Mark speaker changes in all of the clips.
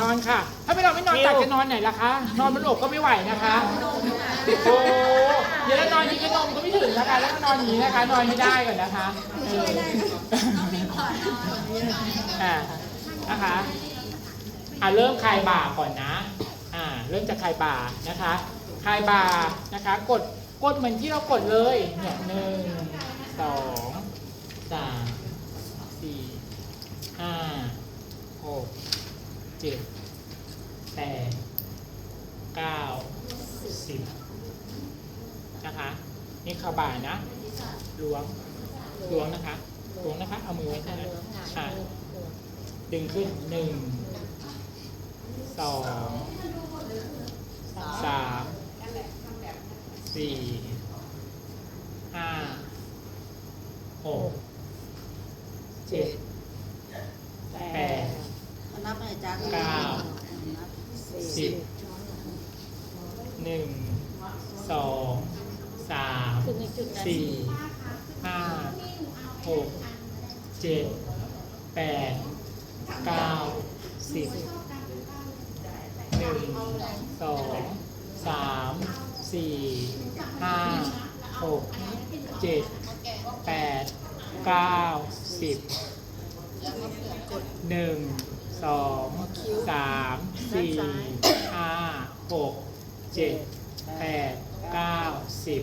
Speaker 1: นอนค่ะ ถ้าไม่นอนไม่นอนตักจะนอนไหนล่ะคะ นอนบนอกก็ไม่ไหวนะคะโอ้เดี๋ยวแล้วนอนอย่างนี้ก็นมก็ไม่ถึงนะคะ แล้วก็นอนอย่างนี้นะคะ นอนไม่ได้ก่อนนะคะช่วยได้อ่านะคะอ่าเริ่มคลายบ่าก่อนนะ อ่า เริ่มจากคลายบ่านะคะ คลายบ่านะคะ กด กดเหมือนที่เรากดเลย เนี่ยหนึ่งสองสามสี่ห้าหกเจ็ดแปด เก้าสิบนะคะ นี่คาบ่านะล้วงล้วงนะคะล้วงนะคะ เอามือไว้ที่นั่นอะดึงขึ้นหนึ่งสองสามสี่ห้าหกเจ็ดแปด
Speaker 2: นับหน่อยจ้า
Speaker 1: เก้าสิบหนึ่งสองสามสี่ห้าหกเจ็ดแปดเก้าสิบหนึ่งสองสามสี่ห้าหกเจ็ดแปดเก้าสิบหนึ่งสองสามสี่ห้าหกเจ็ดแปดเก้าสิบ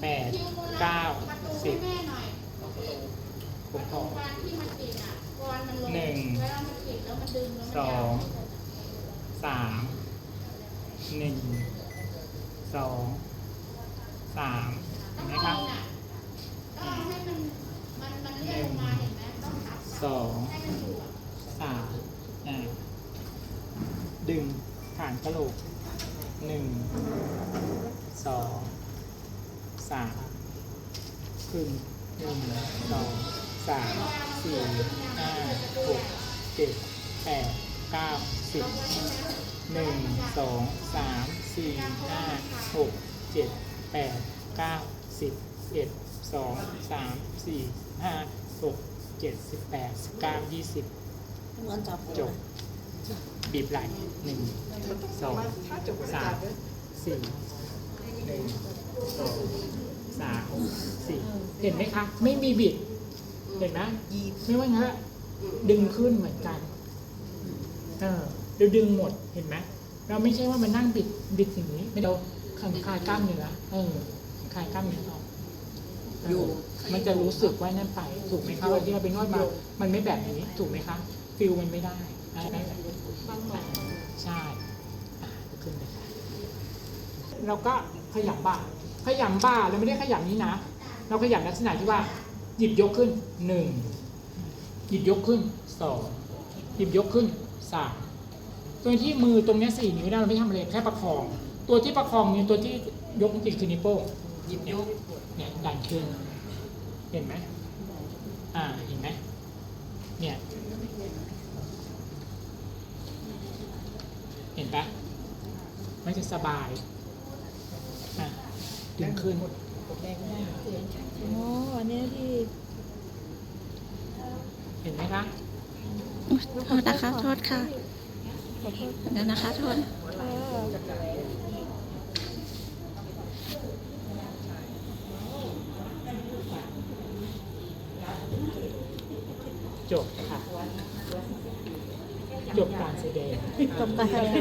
Speaker 1: แปดเก้าสิบผมพอหนึ่งสองสามหนึ่งสองสามเห็นไหมครับหนึ่งสองสามดึงผ่านกระโหลกหนึ่งสอง สามขึ้นหนึ่งสองสามสี่ห้าหกเจ็ดแปดเก้าสิบหนึ่งสองสามสี่ห้าหกเจ็ดแปดเก้าสิบเอ็ดสองสามสี่ห้าหกเจ็ดสิบแปดสิบเก้ายี่สิบ
Speaker 2: จบ
Speaker 1: บีบไหล่หนึ่งสองสามสี่หนึ่ง สองสามสี่เห็นไหมคะ ไม่มีบิด เห็นไหมไม่ว่างั้นดึงขึ้นเหมือนกัน เออเดี๋ยวดึงหมดเห็นไหมเราไม่ใช่ว่ามันนั่งบิดบิดอย่างนี้ ไม่เราคลายคลายกล้ามเนื้อเออคลายกล้ามเนื้อออกเออมันจะรู้สึกว่านั่นไป ถูกไหมคะวันที่เราไปนวดมามันไม่แบบนี้ ถูกไหมคะฟิลมันไม่ได้ได้ไหมใช่อะขึ้นไปค่ะเราก็ขยับบ่า ขยำบ่าเราไม่ได้ขยำนี้นะ เราขยำลักษณะที่ว่า หยิบยกขึ้นหนึ่งหยิบยกขึ้นสองหยิบยกขึ้นสามตัวที่มือตรงนี้สี่นิ้วเนี่ยเราไม่ทำอะไรแค่ประคอง ตัวที่ประคองนี่ตัวที่ยกจริงคือนิ้วโป้งหยิบยกเนี่ยดันขึ้นเห็นไหมอ่าเห็นไหมเนี่ยเห็นปะมันจะสบาย ดึงขึ้น
Speaker 3: อ๋ออันเนี้ยที่
Speaker 1: เห็นไหมคะ
Speaker 4: โทษนะคะ โทษค่ะ
Speaker 3: ขอโทษ
Speaker 4: เดี๋ยวนะคะโทษ
Speaker 3: ค่ะ
Speaker 1: จบค่ะ จบการแสดง
Speaker 3: จบการแสดง